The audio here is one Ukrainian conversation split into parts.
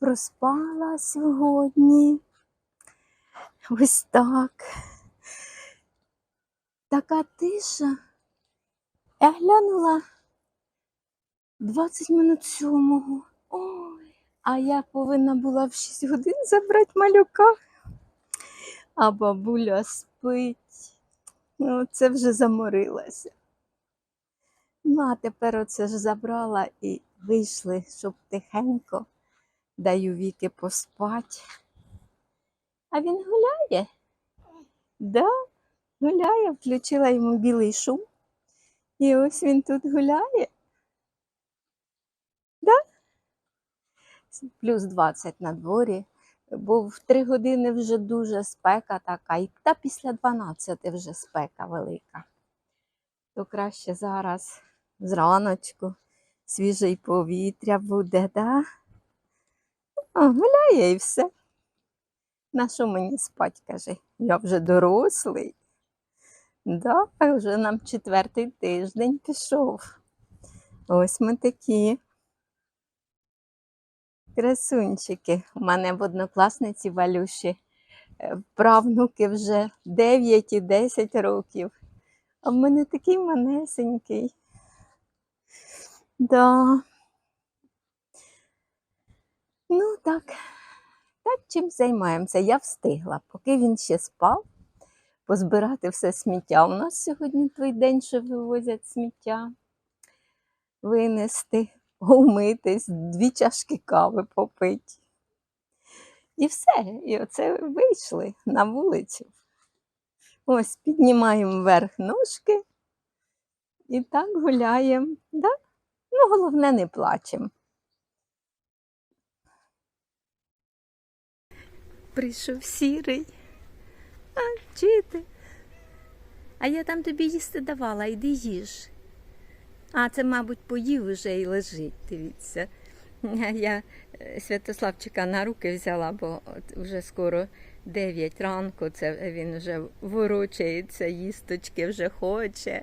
проспала сьогодні. Ось так. Така тиша. Я глянула 20 минут сьомого. Ой, а я повинна була в 6 годин забрати малюка. А бабуля спить. Ну, це вже заморилася. Ну, а тепер оце ж забрала і вийшли, щоб тихенько даю віки поспать. А він гуляє? Да, гуляє, включила йому білий шум. І ось він тут гуляє. Да? Плюс 20 на дворі, бо в 3 години вже дуже спека така, і та після 12 вже спека велика. То краще зараз зраночку свіже й повітря буде, да? А, гуляє і все. На що мені спать, каже? Я вже дорослий. Да, вже нам четвертий тиждень пішов. Ось ми такі. Красунчики. У мене в однокласниці Валюші е, правнуки вже 9 і 10 років. А в мене такий манесенький. Да. Ну, так. Так чим займаємося? Я встигла, поки він ще спав, позбирати все сміття. У нас сьогодні той день, що вивозять сміття, винести, умитись, дві чашки кави попити. І все. І оце вийшли на вулицю. Ось піднімаємо вверх ножки і так гуляємо. Да? Ну, головне, не плачемо. Прийшов сірий. А, чи ти? А я там тобі їсти давала, іди їж. А, це, мабуть, поїв уже і лежить, дивіться. Я е, Святославчика на руки взяла, бо уже скоро 9 ранку, це він вже ворочається, їсточки вже хоче.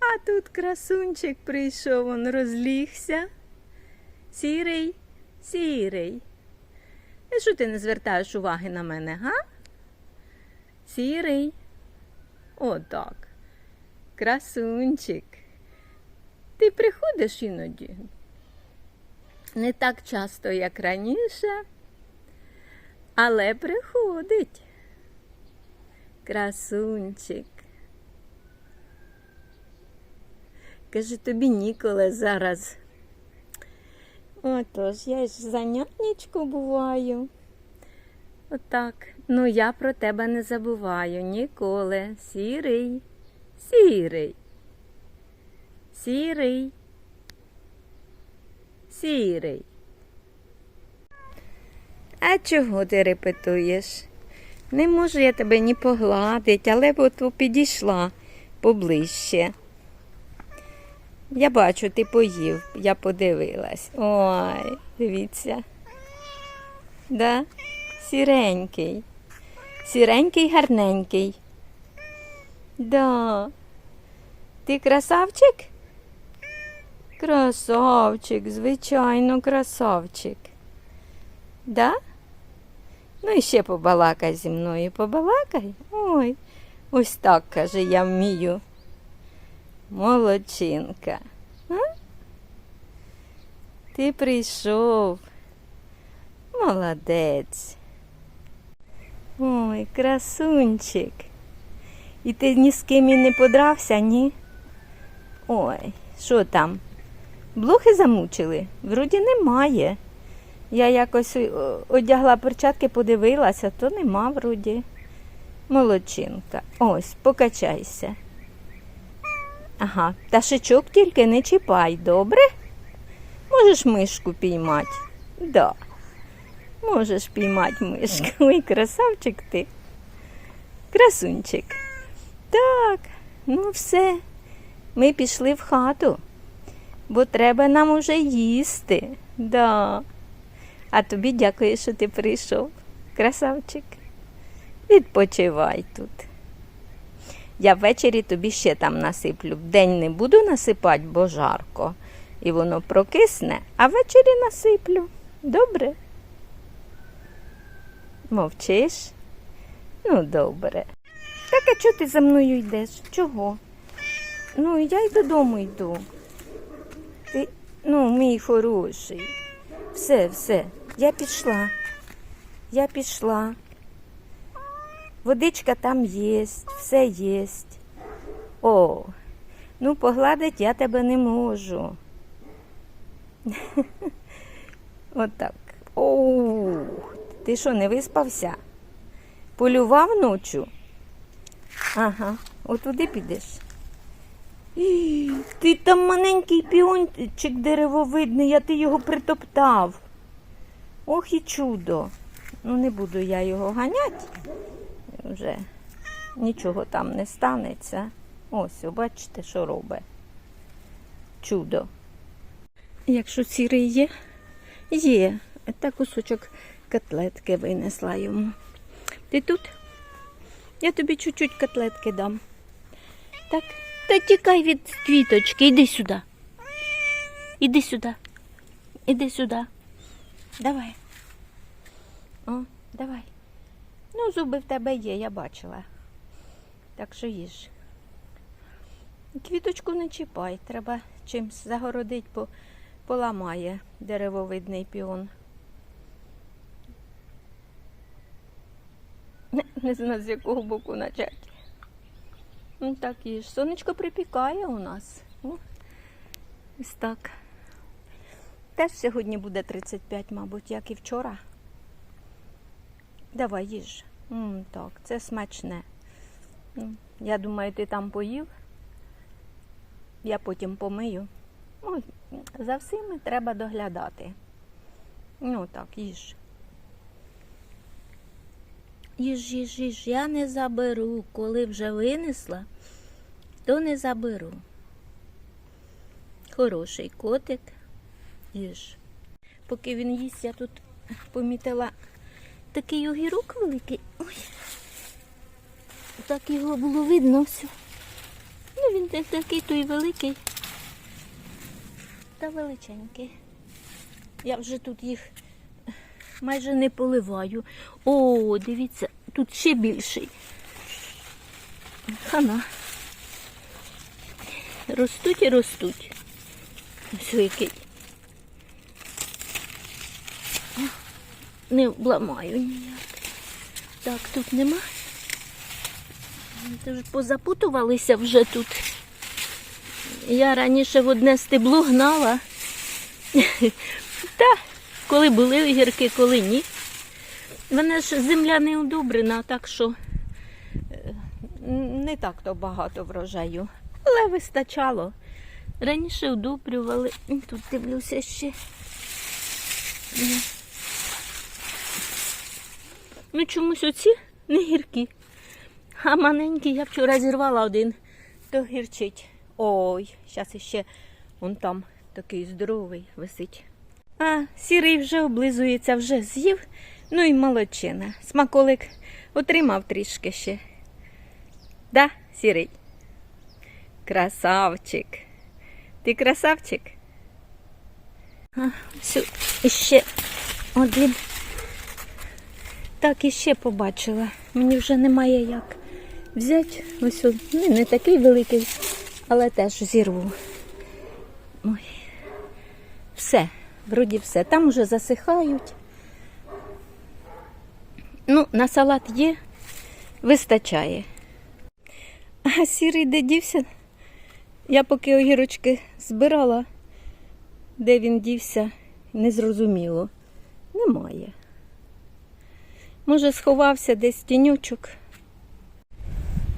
А тут красунчик прийшов, он розлігся. Сірий, сірий. І що ти не звертаєш уваги на мене, га? Сірий. Отак. Красунчик. Ти приходиш іноді? Не так часто, як раніше, але приходить. Красунчик. Каже, тобі ніколи зараз. Отож, я ж занятничку буваю. Отак. Ну, я про тебе не забуваю ніколи. Сірий, сірий, сірий, сірий. А чого ти репетуєш? Не можу я тебе ні погладити, але от підійшла поближче. Я бачу, ти поїв, я подивилась. Ой, дивіться. Да? Сіренький. Сіренький, гарненький. Да. Ти красавчик? Красавчик, звичайно, красавчик. Да? Ну і ще побалакай зі мною. Побалакай? Ой, ось так, каже, я вмію. Молодчинка. А? Ти прийшов. Молодець. Ой, красунчик. І ти ні з ким і не подрався, ні? Ой, що там? Блохи замучили? Вроді немає. Я якось одягла перчатки, подивилася, то нема вроді. Молодчинка. Ось, покачайся. Ага, пташечок тільки не чіпай, добре? Можеш мишку піймати? Да. Можеш піймати мишку. Ой, красавчик ти. Красунчик. Так, ну все. Ми пішли в хату, бо треба нам уже їсти. Да. А тобі дякую, що ти прийшов. Красавчик. Відпочивай тут. Я ввечері тобі ще там насиплю. Вдень не буду насипати, бо жарко. І воно прокисне, а ввечері насиплю. Добре? Мовчиш? Ну, добре. Так а чого ти за мною йдеш? Чого? Ну, я й додому йду. Ти, ну, мій хороший. Все, все, я пішла. Я пішла. Водичка там є, все є. О, ну погладить я тебе не можу. Отак. Оу, ти що, не виспався? Полював ночу? Ага, отуди підеш. І, Ти там маленький піончик деревовидний, а ти його притоптав. Ох і чудо. Ну, не буду я його ганяти. Вже нічого там не станеться. Ось, бачите, що робить. Чудо. Якщо сірий є, є. Та кусочок котлетки винесла йому. Ти тут? Я тобі чуть-чуть котлетки дам. Так? Та тікай від квіточки, іди сюди. Іди сюди. Іди сюди. Давай. О, давай. Ну, зуби в тебе є, я бачила. Так що їж. Квіточку не чіпай, треба чимось загородить, бо поламає деревовидний піон. Не, знаю, з якого боку почати. Ну так їж. Сонечко припікає у нас. О, ось так. Теж сьогодні буде 35, мабуть, як і вчора. Давай їж. М, так, це смачне. Я думаю, ти там поїв. Я потім помию. Ой, за всіми треба доглядати. Ну так, їж. Їж, їж, їж, я не заберу. Коли вже винесла, то не заберу. Хороший котик. Їж. Поки він їсть, я тут помітила такий огірок великий. Ой. Так його було видно все. Ну, він не такий той великий. Та величенький. Я вже тут їх майже не поливаю. О, дивіться, тут ще більший. Хана. Ростуть і ростуть. Ось який. Не обламаю ніяк. Так, тут нема. Ти позапутувалися вже тут. Я раніше в одне стебло гнала. Та, коли були огірки, коли ні. Вона ж земля не удобрена, так що е, не так то багато врожаю. Але вистачало. Раніше удобрювали. Тут дивлюся ще. Ну чомусь оці не гіркі. А маленькі я вчора зірвала один, то гірчить. Ой, зараз іще вон там такий здоровий висить. А, сірий вже облизується, вже з'їв. Ну і молодчина. Смаколик отримав трішки ще. Да, сірий? Красавчик. Ти красавчик? А, іще один. Так, іще побачила. Мені вже немає як взяти. Ось он, ну, не такий великий, але теж зірву. Ой. Все, вроді все. Там вже засихають. Ну, на салат є, вистачає. А сірий де дівся? Я поки огірочки збирала, де він дівся, не зрозуміло. Немає. Може, сховався десь тінючок.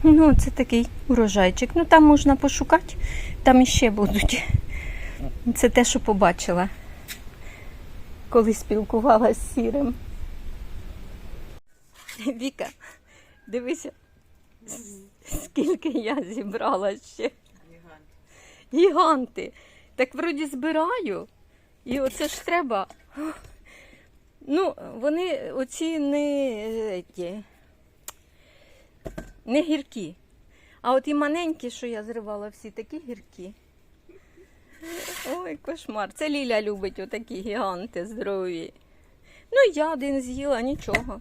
Ну, це такий урожайчик. Ну, там можна пошукати, там іще будуть. Це те, що побачила, коли спілкувалася з сірим. Віка, дивися, скільки я зібрала ще. Гіганти. Так вроді збираю. І оце ж треба. Ну, вони оці не, ті, не гіркі. А от і маленькі, що я зривала, всі такі гіркі. Ой, кошмар. Це Ліля любить отакі гіганти здорові. Ну, я один з'їла, нічого.